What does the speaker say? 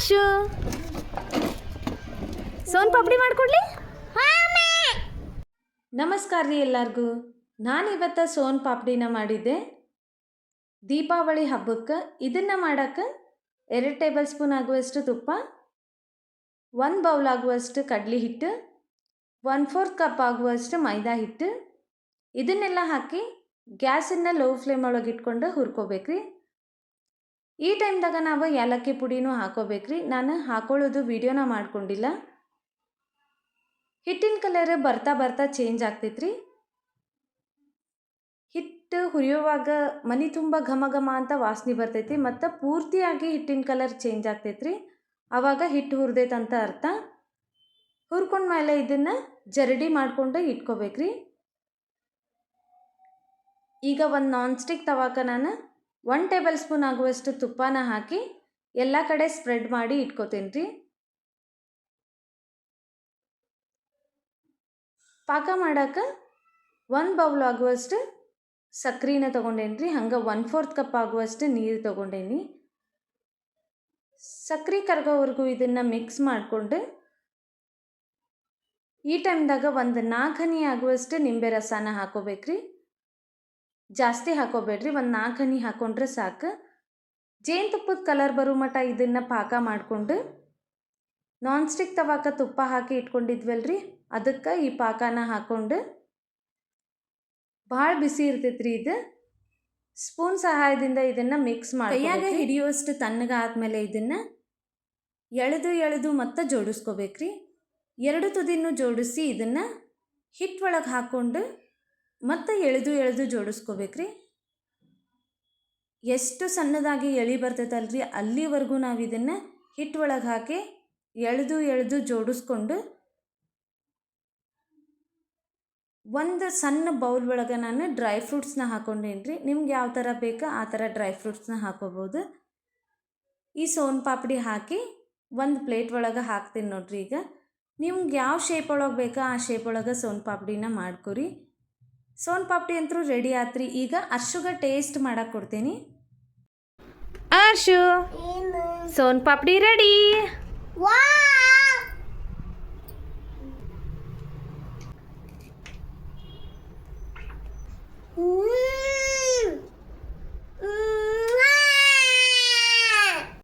ಆಶು ಸೋನ್ ಪಾಪಡಿ ಮಾಡ್ಕೊಡ್ಲಿ? ನಮಸ್ಕಾರ ರೀ ಎಲ್ಲರಿಗೂ. ನಾನು ಇವತ್ತು ಸೋನ್ ಪಾಪಡಿನ ಮಾಡಿದ್ದೆ. ದೀಪಾವಳಿ ಹಬ್ಬಕ್ಕೆ ಇದನ್ನು ಮಾಡೋಕ್ಕೆ ಎರಡು ಟೇಬಲ್ ಸ್ಪೂನ್ ಆಗುವಷ್ಟು ತುಪ್ಪ ಒಂದು ಬೌಲ್ ಆಗುವಷ್ಟು ಕಡಲೆ ಹಿಟ್ಟು ಒನ್ ಫೋರ್ತ್ ಕಪ್ ಆಗುವಷ್ಟು ಮೈದಾ ಹಿಟ್ಟು. ಇದನ್ನೆಲ್ಲ ಹಾಕಿ ಗ್ಯಾಸನ್ನು ಲೋ ಫ್ಲೇಮ್ ಒಳಗೆ ಇಟ್ಕೊಂಡು ಹುರ್ಕೋಬೇಕ್ರಿ. ಈ ಟೈಮ್ದಾಗ ನಾವು ಏಲಕ್ಕಿ ಪುಡಿನೂ ಹಾಕೋಬೇಕ್ರಿ. ನಾನು ಹಾಕೊಳ್ಳೋದು ವಿಡಿಯೋನ ಮಾಡ್ಕೊಂಡಿಲ್ಲ. ಹಿಟ್ಟಿನ ಕಲರ್ ಬರ್ತಾ ಬರ್ತಾ ಚೇಂಜ್ ಆಗ್ತೈತ್ರಿ. ಹಿಟ್ಟು ಹುರಿಯುವಾಗ ಮನೆ ತುಂಬ ಘಮ ಘಮ ಅಂತ ವಾಸನೆ ಬರ್ತೈತಿ ಮತ್ತು ಪೂರ್ತಿಯಾಗಿ ಹಿಟ್ಟಿನ ಕಲರ್ ಚೇಂಜ್ ಆಗ್ತೈತ್ರಿ. ಆವಾಗ ಹಿಟ್ಟು ಹುರಿದೈತೆ ಅಂತ ಅರ್ಥ. ಹುರ್ಕೊಂಡ್ಮೇಲೆ ಇದನ್ನು ಜರಡಿ ಮಾಡಿಕೊಂಡು ಇಟ್ಕೋಬೇಕ್ರಿ. ಈಗ ಒಂದು ನಾನ್ ಸ್ಟಿಕ್ ತವಾಕ ನಾನು ಒನ್ ಟೇಬಲ್ ಸ್ಪೂನ್ ಆಗುವಷ್ಟು ತುಪ್ಪನ ಹಾಕಿ ಎಲ್ಲ ಕಡೆ ಸ್ಪ್ರೆಡ್ ಮಾಡಿ ಇಟ್ಕೋತೀನಿ ರೀ ಪಾಕ ಮಾಡೋಕೆ ಒಂದು ಬೌಲ್ ಆಗುವಷ್ಟು ಸಕ್ರೆನ ತೊಗೊಂಡೇನಿ ರೀ ಹಂಗೆ ಒನ್ ಫೋರ್ತ್ ಕಪ್ ಆಗುವಷ್ಟು ನೀರು ತೊಗೊಂಡೇನಿ. ಸಕ್ರೆ ಕರ್ಗೋವರೆಗೂ ಇದನ್ನು ಮಿಕ್ಸ್ ಮಾಡಿಕೊಂಡು ಈ ಟೈಮ್ದಾಗ ಒಂದು ನಾಲ್ಕು ಆಗುವಷ್ಟು ನಿಂಬೆ ರಸನ ಹಾಕೋಬೇಕ್ರಿ. ಜಾಸ್ತಿ ಹಾಕೋಬೇಡ್ರಿ ಒಂದು ನಾಲ್ಕು ಹನಿ ಹಾಕೊಂಡ್ರೆ ಸಾಕು. ಜೇನುತುಪ್ಪದ ಕಲರ್ ಬರೋ ಮಟ್ಟ ಇದನ್ನು ಪಾಕ ಮಾಡಿಕೊಂಡು ನಾನ್ ಸ್ಟಿಕ್ ತವಾಕ ತುಪ್ಪ ಹಾಕಿ ಇಟ್ಕೊಂಡಿದ್ವಲ್ರಿ ಅದಕ್ಕೆ ಈ ಪಾಕನ ಹಾಕ್ಕೊಂಡು ಭಾಳ ಬಿಸಿ ಇರ್ತೈತ್ರಿ ಇದು. ಸ್ಪೂನ್ ಸಹಾಯದಿಂದ ಇದನ್ನು ಮಿಕ್ಸ್ ಮಾಡಿ ಕೈಯಾಗ ಹಿಡಿಯುವಷ್ಟು ತಣ್ಣಗಾದ್ಮೇಲೆ ಇದನ್ನು ಎಳೆದು ಎಳೆದು ಮತ್ತೆ ಜೋಡಿಸ್ಕೋಬೇಕ್ರಿ. ಎರಡು ತುದಿನೂ ಜೋಡಿಸಿ ಇದನ್ನು ಹಿಟ್ಟೊಳಗೆ ಹಾಕ್ಕೊಂಡು ಮತ್ತೆ ಎಳೆದು ಎಳೆದು ಜೋಡಿಸ್ಕೋಬೇಕ್ರಿ. ಎಷ್ಟು ಸಣ್ಣದಾಗಿ ಎಳಿ ಬರ್ತೈತಲ್ರಿ, ಅಲ್ಲಿವರೆಗೂ ನಾವು ಇದನ್ನು ಹಿಟ್ಟೊಳಗೆ ಹಾಕಿ ಎಳೆದು ಎಳೆದು ಜೋಡಿಸ್ಕೊಂಡು ಒಂದು ಸಣ್ಣ ಬೌಲ್ ಒಳಗೆ ನಾನು ಡ್ರೈ ಫ್ರೂಟ್ಸ್ನ ಹಾಕೊಂಡೇನಿ ರೀ ನಿಮ್ಗೆ ಯಾವ ಥರ ಬೇಕೋ ಆ ಥರ ಡ್ರೈ ಫ್ರೂಟ್ಸ್ನ ಹಾಕೋಬೋದು. ಈ ಸೋನ್ ಪಾಪಡಿ ಹಾಕಿ ಒಂದು ಪ್ಲೇಟ್ ಒಳಗೆ ಹಾಕ್ತೀನಿ ನೋಡ್ರಿ ಈಗ. ನಿಮ್ಗೆ ಯಾವ ಶೇಪ್ ಒಳಗೆ ಬೇಕೋ ಆ ಶೇಪ್ ಒಳಗೆ ಸೋನ್ ಪಾಪಡಿನ ಮಾಡ್ಕೊರಿ. ಸೋನ್ ಪಾಪಡಿ ಅಂತೂ ರೆಡಿ ಆತ್ರಿ. ಈಗ ಅರ್ಶುಗ ಟೇಸ್ಟ್ ಮಾಡಕ್ಕೆ ಕೊಡ್ತೀನಿ. Arshu soan papdi ready wow